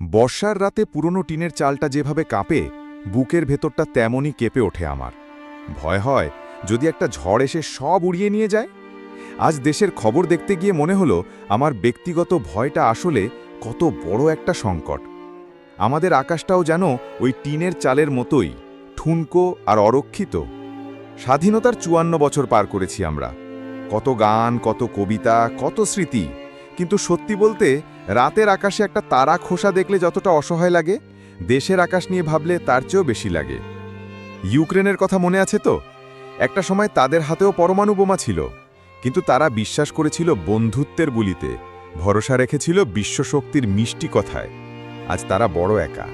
বর্ষার রাতে পুরনো টিনের চালটা যেভাবে কাঁপে, বুকের ভেতরটা তেমনই কেঁপে ওঠে আমার। ভয় হয় যদি একটা ঝড় এসে সব উড়িয়ে নিয়ে যায়? আজ দেশের খবর দেখতে গিয়ে মনে হলো আমার ব্যক্তিগত ভয়টা আসলে কত বড় একটা সংকট। আমাদের আকাশটাও যেন ওই টিনের চালের মতোই ঠুনকো আর অরক্ষিত। স্বাধীনতার চুয়ান্ন বছর পার করেছি আমরা। কত গান, কত কবিতা, কত স্মৃতি। কিন্তু সত্যি বলতে রাতের আকাশে একটা তারা খোসা দেখলে যতটা অসহায় লাগে, দেশের আকাশ নিয়ে ভাবলে তার চেয়েও বেশি লাগে। ইউক্রেনের কথা মনে আছে তো? একটা সময় তাদের হাতেও পরমাণু বোমা ছিল, কিন্তু তারা বিশ্বাস করেছিল বন্ধুত্বের বুলিতে ভরসা রেখেছিল বিশ্বশক্তির মিষ্টি কথায়। আজ তারা বড় একা।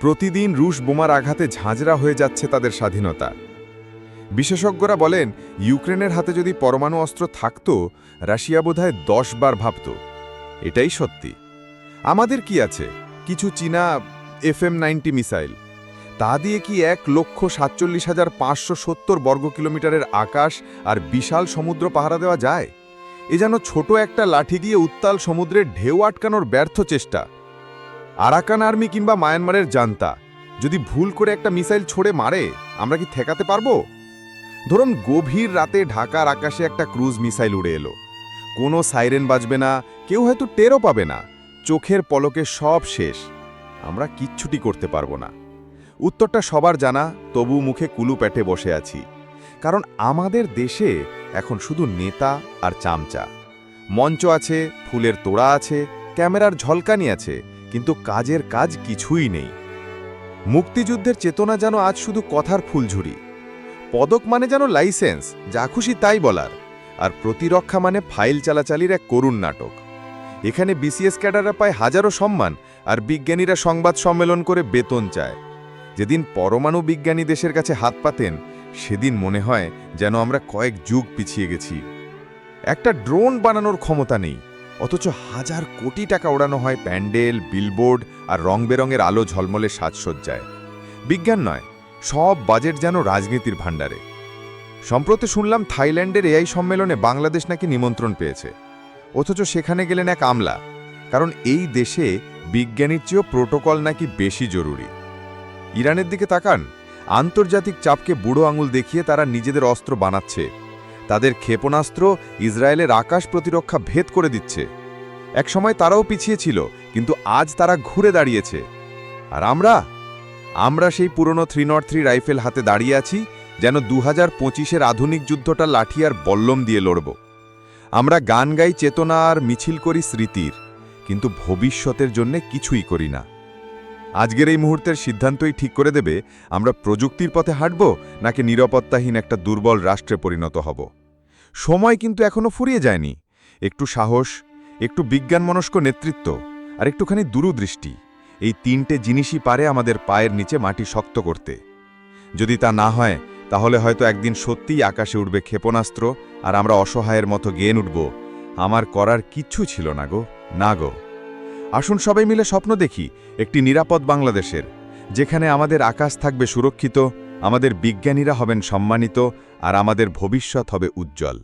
প্রতিদিন রুশ বোমার আঘাতে ঝাঁঝরা হয়ে যাচ্ছে তাদের স্বাধীনতা। বিশেষজ্ঞরা বলেন, ইউক্রেনের হাতে যদি পরমাণু অস্ত্র থাকত, রাশিয়া বোধহয় দশ বার ভাবত। এটাই সত্যি। আমাদের কি আছে? কিছু চীনা এফএম নাইনটি মিসাইল। তা দিয়ে কি এক লক্ষ সাতচল্লিশ হাজার পাঁচশো সত্তর বর্গ কিলোমিটারের আকাশ আর বিশাল সমুদ্র পাহারা দেওয়া যায়? এ যেন ছোট একটা লাঠি দিয়ে উত্তাল সমুদ্রের ঢেউ আটকানোর ব্যর্থ চেষ্টা। আরাকান আর্মি কিংবা মায়ানমারের জানতা, যদি ভুল করে একটা মিসাইল ছড়ে মারে, আমরা কি ঠেকাতে পারব? ধরুন গভীর রাতে ঢাকার আকাশে একটা ক্রুজ মিসাইল উড়ে এলো। কোনো সাইরেন বাজবে না কেউ হয়তো টেরও পাবে না, চোখের পলকে সব শেষ। আমরা কিচ্ছুটি করতে পারব না। উত্তরটা সবার জানা, তবু মুখে কুলু পেটে বসে আছি। কারণ আমাদের দেশে এখন শুধু নেতা আর চামচা। মঞ্চ আছে, ফুলের তোড়া আছে, ক্যামেরার ঝলকানি আছে, কিন্তু কাজের কাজ কিছুই নেই। মুক্তিযুদ্ধের চেতনা যেন আজ শুধু কথার ফুলঝুরি। পদক মানে যেন লাইসেন্স, যা খুশি তাই বলার। আর প্রতিরক্ষা মানে ফাইল চালাচালির এক করুণ নাটক। এখানে বিসিএস ক্যাডাররা পায় হাজারো সম্মান আর বিজ্ঞানীরা সংবাদ সম্মেলন করে বেতন চায়। যেদিন পরমাণু বিজ্ঞানী দেশের কাছে হাত পাতেন, সেদিন মনে হয় যেন আমরা কয়েক যুগ পিছিয়ে গেছি। একটা ড্রোন বানানোর ক্ষমতা নেই, অথচ হাজার কোটি টাকা ওড়ানো হয় প্যান্ডেল, বিলবোর্ড আর রং বেরঙের আলো ঝলমলে সাজসজ্জায়। বিজ্ঞান নয়, সব বাজেট যেন রাজনীতির ভাণ্ডারে। সম্প্রতি শুনলাম থাইল্যান্ডের এআই সম্মেলনে বাংলাদেশ নাকি নিমন্ত্রণ পেয়েছে। অথচ সেখানে গেলেন এক আমলা। কারণ এই দেশে বিজ্ঞানীর চেয়েও প্রোটোকল নাকি বেশি জরুরি। ইরানের দিকে তাকান। আন্তর্জাতিক চাপকে বুড়ো আঙুল দেখিয়ে তারা নিজেদের অস্ত্র বানাচ্ছে। তাদের ক্ষেপণাস্ত্র ইসরায়েলের আকাশ প্রতিরক্ষা ভেদ করে দিচ্ছে। এক সময় তারাও পিছিয়ে ছিল, কিন্তু আজ তারা ঘুরে দাঁড়িয়েছে। আর আমরা? আমরা সেই পুরনো থ্রি নট থ্রি রাইফেল হাতে দাঁড়িয়ে আছি, যেন দু হাজার আধুনিক যুদ্ধটা লাঠি আর বল্লম দিয়ে লড়ব। আমরা গান গাই চেতনা আর মিছিল করি স্মৃতির, কিন্তু ভবিষ্যতের জন্যে কিছুই করি না। আজকের এই মুহূর্তের সিদ্ধান্তই ঠিক করে দেবে, আমরা প্রযুক্তির পথে হাঁটব নাকি নিরাপত্তাহীন একটা দুর্বল রাষ্ট্রে পরিণত হব। সময় কিন্তু এখনও ফুরিয়ে যায়নি। একটু সাহস, একটু বিজ্ঞানমনস্ক নেতৃত্ব আর একটুখানি দূরদৃষ্টি, এই তিনটে জিনিসই পারে আমাদের পায়ের নিচে মাটি শক্ত করতে। যদি তা না হয় তাহলে হয়তো একদিন সত্যিই আকাশে উঠবে ক্ষেপণাস্ত্র আর আমরা অসহায়ের মতো গেন উঠব। আমার করার কিচ্ছু ছিল না গো না গো। আসুন সবাই মিলে স্বপ্ন দেখি একটি নিরাপদ বাংলাদেশের, যেখানে আমাদের আকাশ থাকবে সুরক্ষিত, আমাদের বিজ্ঞানীরা হবেন সম্মানিত, আর আমাদের ভবিষ্যৎ হবে উজ্জ্বল।